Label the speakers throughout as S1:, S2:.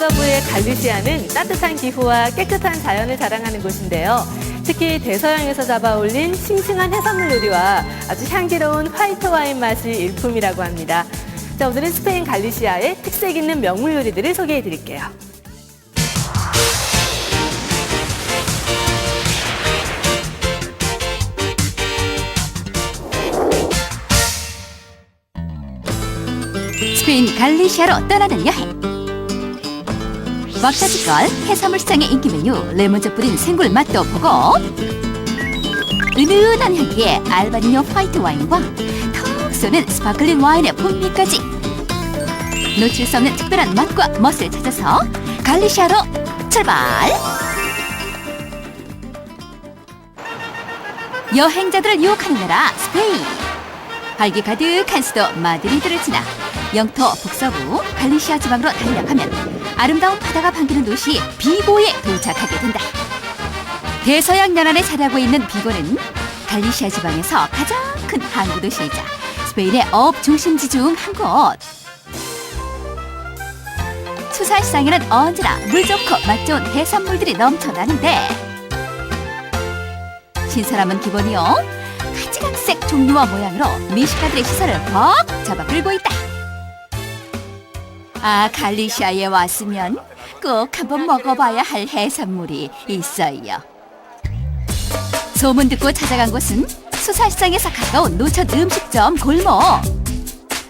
S1: 북서부의 갈리시아는 따뜻한 기후와 깨끗한 자연을 자랑하는 곳인데요. 특히 대서양에서 잡아올린 싱싱한 해산물 요리와 아주 향기로운 화이트 와인 맛이 일품이라고 합니다. 자, 오늘은 스페인 갈리시아의 특색 있는 명물 요리들을 소개해 드릴게요.
S2: 스페인 갈리시아로 떠나는 여행. 먹자지껄 해산물 시장의 인기 메뉴 레몬즙 뿌린 생굴 맛도 보고. 은은한 향기의 알바니뇨 화이트 와인과 턱 쏘는 스파클링 와인의 풍미까지. 놓칠 수 없는 특별한 맛과 멋을 찾아서 갈리시아로 출발! 여행자들을 유혹하는 나라 스페인. 활기 가득한 수도 마드리드를 지나 영토 북서부 갈리시아 지방으로 달려가면 아름다운 바다가 반기는 도시 비고에 도착하게 된다. 대서양 연안에 자리하고 있는 비고는 갈리시아 지방에서 가장 큰 항구 도시이자 스페인의 어업 중심지 중 한 곳. 수산시장에는 언제나 물 좋고 맛 좋은 해산물들이 넘쳐나는데 신선함은 기본이요. 가지각색 종류와 모양으로 미식가들의 시선을 벅 잡아 끌고 있다. 아, 갈리시아에 왔으면 꼭 한번 먹어봐야 할 해산물이 있어요. 소문 듣고 찾아간 곳은 수산시장에서 가까운 노천 음식점 골목.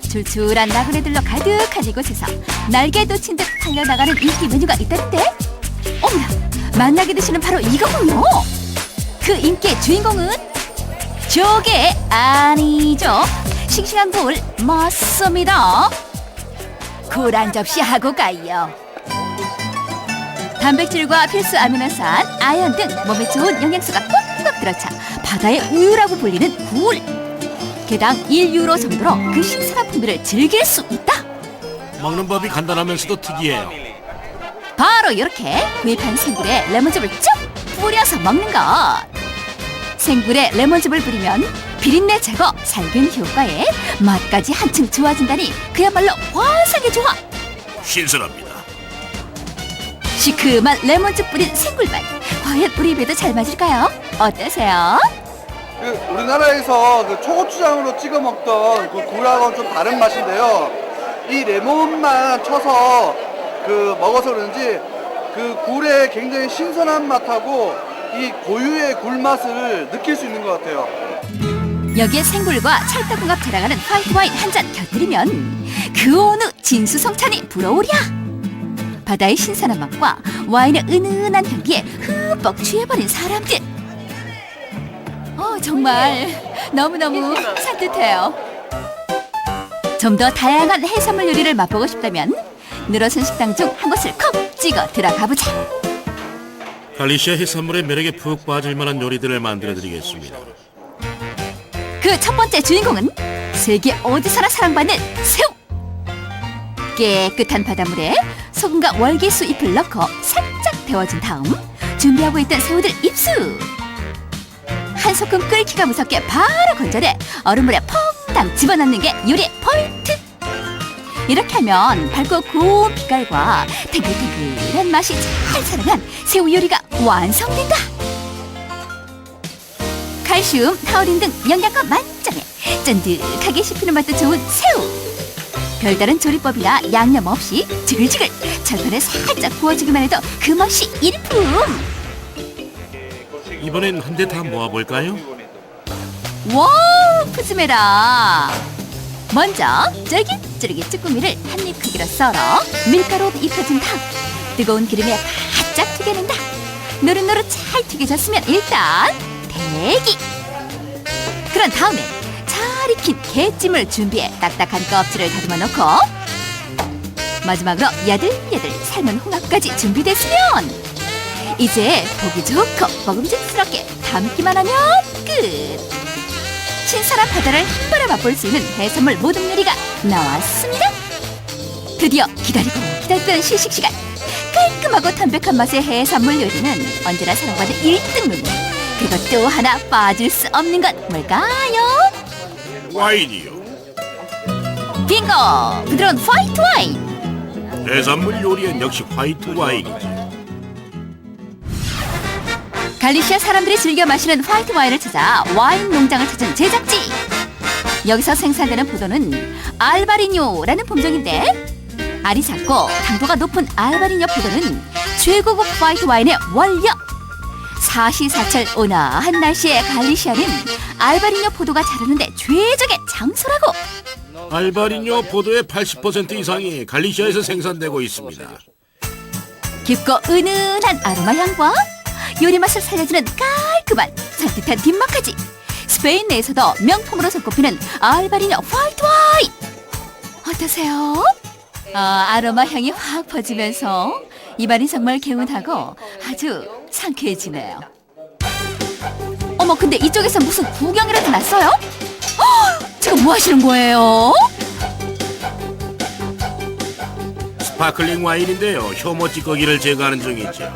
S2: 출출한 나그네들로 가득한 이곳에서 날개 돋친 듯 달려나가는 인기 메뉴가 있다는데? 어머나, 만나게 되시는 바로 이거군요. 그 인기의 주인공은 조개 아니죠. 싱싱한 굴 맞습니다. 굴한 접시 하고 가요. 단백질과 필수 아미노산, 아연 등 몸에 좋은 영양소가 꽉꽉 들어차 바다의 우유라고 불리는 굴. 개당 1유로 정도로 그 신선한 풍미를 즐길 수 있다.
S3: 먹는 법이 간단하면서도 특이해요.
S2: 바로 이렇게 구입한 생굴에 레몬즙을 쭉 뿌려서 먹는 것. 생굴에 레몬즙을 뿌리면 비린내 제거, 살균 효과에 맛까지 한층 좋아진다니 그야말로 환상의 조합.
S3: 신선합니다.
S2: 시큼한 레몬즙 뿌린 생굴맛. 과연 우리 입에도 잘 맞을까요? 어떠세요?
S4: 그 우리나라에서 그 초고추장으로 찍어 먹던 그 굴하고는 좀 다른 맛인데요. 이 레몬만 쳐서 그 먹어서 그런지 그 굴의 굉장히 신선한 맛하고 이 고유의 굴 맛을 느낄 수 있는 것 같아요.
S2: 여기에 생굴과 찰떡궁합 자랑하는 화이트 와인 한 잔 곁들이면 그 어느 진수성찬이 부러우랴. 바다의 신선한 맛과 와인의 은은한 향기에 흠뻑 취해버린 사람들. 어 정말 너무너무 산뜻해요. 좀 더 다양한 해산물 요리를 맛보고 싶다면 늘어선 식당 중 한 곳을 콕 찍어 들어가 보자.
S3: 갈리시아 해산물의 매력에 푹 빠질 만한 요리들을 만들어 드리겠습니다.
S2: 그 첫 번째 주인공은 세계 어디서나 사랑받는 새우. 깨끗한 바닷물에 소금과 월계수 잎을 넣고 살짝 데워준 다음 준비하고 있던 새우들 입수. 한 소끔 끓기가 무섭게 바로 건져내 얼음물에 퐁당 집어넣는 게 요리의 포인트. 이렇게 하면 밝고 고운 빛깔과 탱글탱글한 맛이 잘 살아난 새우 요리가 완성된다. 칼슘, 타우린 등 영양가 만점에 쫀득하게 씹히는 맛도 좋은 새우. 별다른 조리법이나 양념 없이 지글지글 철판에 살짝 구워주기만 해도 그 맛이 일품.
S3: 이번엔 한 대 다 모아볼까요?
S2: 와우 푸짐해라. 먼저 쫄깃쫄깃 쭈꾸미를 한 입 크기로 썰어 밀가루 입혀준 다음 뜨거운 기름에 바짝 튀겨낸다. 노릇노릇 잘 튀겨졌으면 일단 대기. 그런 다음에 잘 익힌 게찜을 준비해 딱딱한 껍질을 다듬어 놓고 마지막으로 야들야들 삶은 홍합까지 준비됐으면 이제 보기 좋고 먹음직스럽게 담기만 하면 끝. 신선한 바다를 한 번에 맛볼 수 있는 해산물 모듬 요리가 나왔습니다. 드디어 기다리고 기다렸던 시식 시간. 깔끔하고 담백한 맛의 해산물 요리는 언제나 사랑받는 1등 메뉴. 그리고 또 하나 빠질 수 없는 건 뭘까요?
S3: 와인이요.
S2: 빙고! 부드러운 화이트 와인!
S3: 해산물 요리엔 역시 화이트 와인이지.
S2: 갈리시아 사람들이 즐겨 마시는 화이트 와인을 찾아 와인 농장을 찾은 제작지. 여기서 생산되는 포도는 알바리뇨라는 품종인데 알이 작고 당도가 높은 알바리뇨 포도는 최고급 화이트 와인의 원료. 사시사철 온화한 날씨의 갈리시아는 알바리뇨 포도가 자라는데 최적의 장소라고.
S3: 알바리뇨 포도의 80% 이상이 갈리시아에서 생산되고 있습니다.
S2: 깊고 은은한 아로마 향과 요리 맛을 살려주는 깔끔한 산뜻한 뒷맛까지 스페인 내에서도 명품으로 손꼽히는 알바리뇨 화이트 와인 어떠세요? 아, 아로마 향이 확 퍼지면서 입안이 정말 개운하고 아주 상쾌해지네요. 어머 근데 이쪽에서 무슨 구경이라도 났어요? 헉, 지금 뭐 하시는 거예요?
S3: 스파클링 와인인데요. 효모 찌꺼기를 제거하는 중이죠.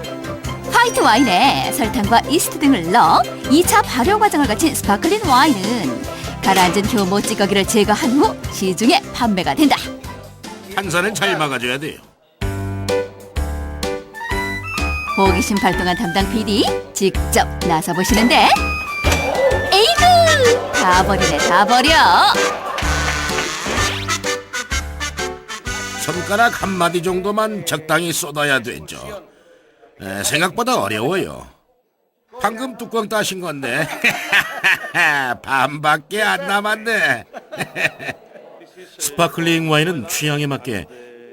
S2: 화이트 와인에 설탕과 이스트 등을 넣어 2차 발효 과정을 거친 스파클린 와인은 가라앉은 효모 찌꺼기를 제거한 후 시중에 판매가 된다.
S3: 탄산은 잘 막아줘야 돼요.
S2: 호기심 발동한 담당 PD 직접 나서 보시는데 에이구 다 버리네 다 버려
S3: 손가락 한 마디 정도만 적당히 쏟아야 되죠. 에, 생각보다 어려워요. 방금 뚜껑 따신 건데 반밖에 안 남았네. 스파클링 와인은 취향에 맞게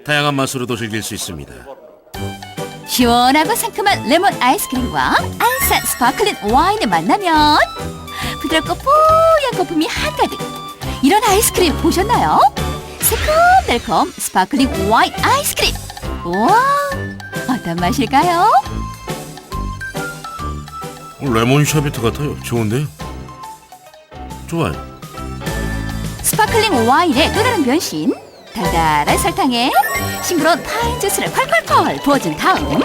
S3: 다양한 맛으로도 즐길 수 있습니다.
S2: 시원하고 상큼한 레몬 아이스크림과 알싸한 스파클린 와인을 만나면 부드럽고 뽀얀 거품이 한가득 이런 아이스크림 보셨나요? 새콤달콤 스파클링 와인 아이스크림 우와 어떤 맛일까요?
S3: 레몬 샤베트 같아요. 좋은데요? 좋아요.
S2: 스파클링 와인의 또 다른 변신 달달한 설탕에 싱그러운 파인 주스를 콸콸콸 부어준 다음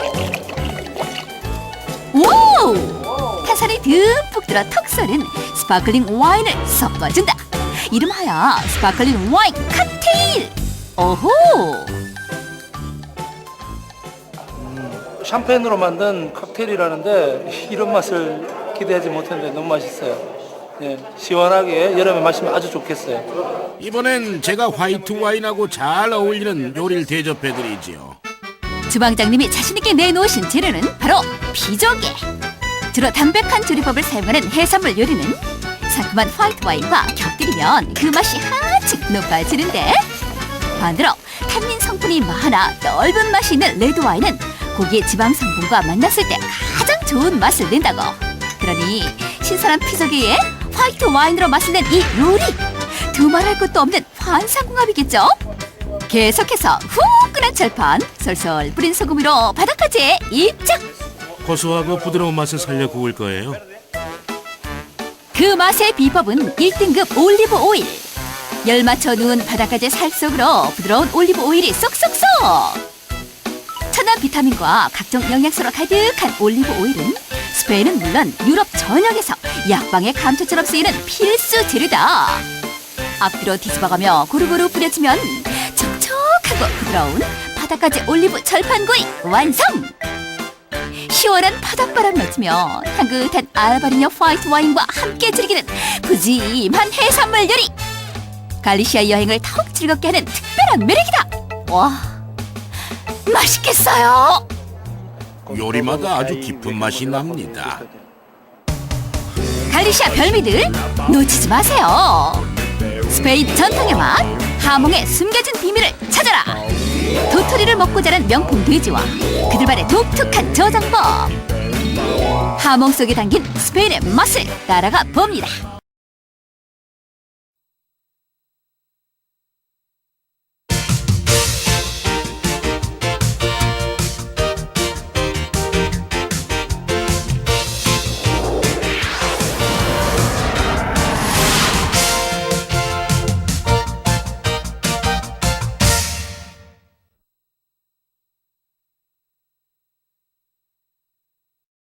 S2: 오! 탄산이 듬뿍 들어 턱 쏘는 스파클링 와인을 섞어준다 이름하여 스파클링 와인 칵테일 오호
S5: 샴페인으로 만든 칵테일이라는데 이런 맛을 기대하지 못했는데 너무 맛있어요. 예, 시원하게 여름에 마시면 아주 좋겠어요.
S3: 이번엔 제가 화이트 와인하고 잘 어울리는 요리를 대접해드리지요.
S2: 주방장님이 자신있게 내놓으신 재료는 바로 비조개. 주로 담백한 조리법을 사용하는 해산물 요리는 상큼한 화이트 와인과 곁들이면 그 맛이 한층 높아지는데 반대로 탄닌 성분이 많아 넓은 맛이 있는 레드 와인은 고기의 지방 성분과 만났을 때 가장 좋은 맛을 낸다고. 그러니 신선한 피조개에 화이트 와인으로 낸이 요리 두말할 것도 없는 환상궁합이겠죠? 계속해서 후끈한 철판 솔솔 뿌린 소금 위로 바닥까지 입장
S3: 고소하고 부드러운 맛을 살려 구울 거예요.
S2: 그 맛의 비법은 1등급 올리브 오일 열 맞춰 누운 바닥까지 살 속으로 부드러운 올리브 오일이 쏙쏙쏙 천연 비타민과 각종 영양소로 가득한 올리브 오일은 스페인은 물론 유럽 전역에서 약방의 감초처럼 쓰이는 필수 재료다. 앞뒤로 뒤집어가며 고루고루 뿌려주면 촉촉하고 부드러운 바닥까지 올리브 철판구이 완성! 시원한 바닷바람 맞으며 향긋한 알바리뇨 화이트 와인과 함께 즐기는 푸짐한 해산물 요리! 갈리시아 여행을 더욱 즐겁게 하는 특별한 매력이다! 와 맛있겠어요
S3: 요리마다 아주 깊은 맛이 납니다.
S2: 갈리시아 별미들 놓치지 마세요. 스페인 전통의 맛 하몽의 숨겨진 비밀을 찾아라. 도토리를 먹고 자란 명품 돼지와 그들만의 독특한 저장법. 하몽 속에 담긴 스페인의 맛을 따라가 봅니다